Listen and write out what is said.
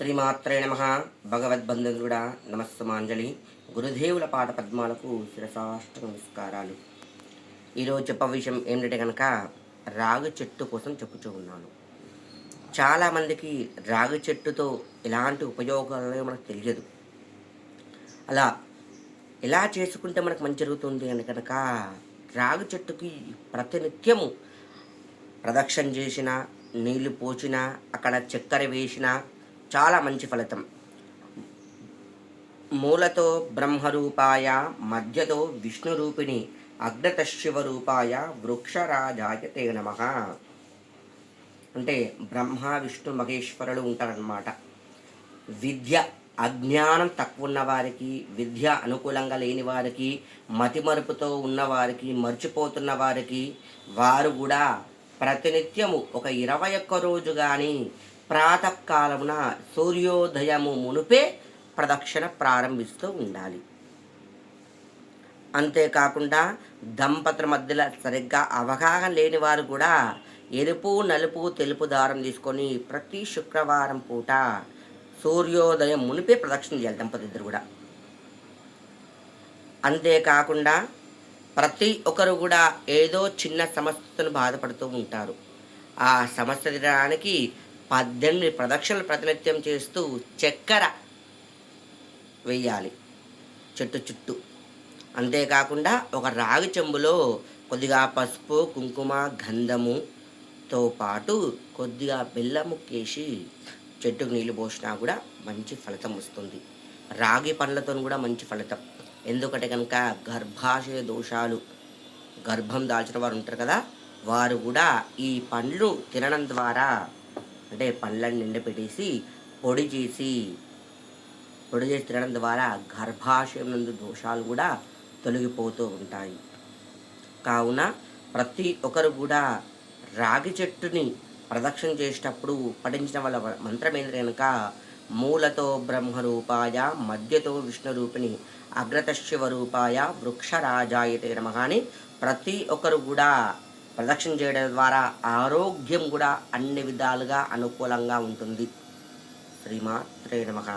శ్రీమాత్రే నమ. భగవద్బంధుడా నమస్తమాంజలి గురుదేవుల పాట పద్మాలకు శిరసాష్ట నమస్కారాలు. ఈరోజు చెప్ప విషయం ఏంటంటే కనుక రాగి చెట్టు కోసం చెప్పుచూ ఉన్నాను. చాలామందికి రాగి చెట్టుతో ఎలాంటి ఉపయోగాలు మనకు తెలియదు. అలా ఎలా చేసుకుంటే మనకు మంచి జరుగుతుంది అని కనుక రాగి చెట్టుకి ప్రతినిత్యము ప్రదక్షిణ చేసిన నీళ్ళు పోచినా అక్కడ చక్కెర వేసినా చాలా మంచి ఫలితం. మూలతో బ్రహ్మరూపాయ మధ్యతో విష్ణురూపిణి అగ్రతశివరూపాయ వృక్షరాజాయ తే నమ. అంటే బ్రహ్మ విష్ణు మహేశ్వరులు ఉంటారన్నమాట. విద్య అజ్ఞానం తక్కువ ఉన్న వారికి విద్య అనుకూలంగా లేని వారికి మతిమరుపుతో ఉన్నవారికి మర్చిపోతున్న వారికి వారు కూడా ప్రతినిత్యము ఒక ఇరవై ఒక్క రోజు కానీ ప్రాతకాలమున సూర్యోదయము మునుపే ప్రదక్షిణ ప్రారంభిస్తూ ఉండాలి. అంతేకాకుండా దంపతుల మధ్యలో సరిగ్గా అవగాహన లేని వారు కూడా ఎరుపు నలుపు తెలుపు దారం తీసుకొని ప్రతి శుక్రవారం పూట సూర్యోదయం మునిపే ప్రదక్షిణ చేయాలి దంపతులు కూడా. అంతేకాకుండా ప్రతి ఒక్కరు కూడా ఏదో చిన్న సమస్యను బాధపడుతూ ఉంటారు. ఆ సమస్య తీరడానికి పద్దెనిమిది ప్రదక్షిణలు ప్రతినిత్యం చేస్తూ చక్కెర వేయాలి. చెట్టు చుట్టూ. అంతేకాకుండా ఒక రాగి చెంబులో కొద్దిగా పసుపు కుంకుమ గంధముతో పాటు కొద్దిగా బెల్లము కేసి చెట్టుకు నీళ్ళు పోసినా కూడా మంచి ఫలితం వస్తుంది. రాగి పండ్లతో కూడా మంచి ఫలితం. ఎందుకంటే కనుక గర్భాశయ దోషాలు గర్భం దాల్చిన వారు ఉంటారు కదా వారు కూడా ఈ పండ్లు తినడం ద్వారా అంటే పండ్లను నిండపెట్టేసి పొడి చేసి పొడి చేసి తినడం ద్వారా గర్భాశయం నందు దోషాలు కూడా తొలగిపోతూ ఉంటాయి. కావున ప్రతి ఒక్కరు కూడా రాగి చెట్టుని ప్రదక్షిణ చేసేటప్పుడు పఠించిన వాళ్ళ మంత్రం ఏంటి కనుక మూలతో బ్రహ్మరూపాయ మధ్యతో విష్ణురూపిణి అగ్రత శివరూపాయ వృక్షరాజాయతే నమ అని ప్రతి ఒక్కరు కూడా ప్రదక్షిణ చేయడం ద్వారా ఆరోగ్యం కూడా అన్ని విధాలుగా అనుకూలంగా ఉంటుంది. శ్రీమాత్రే నమః.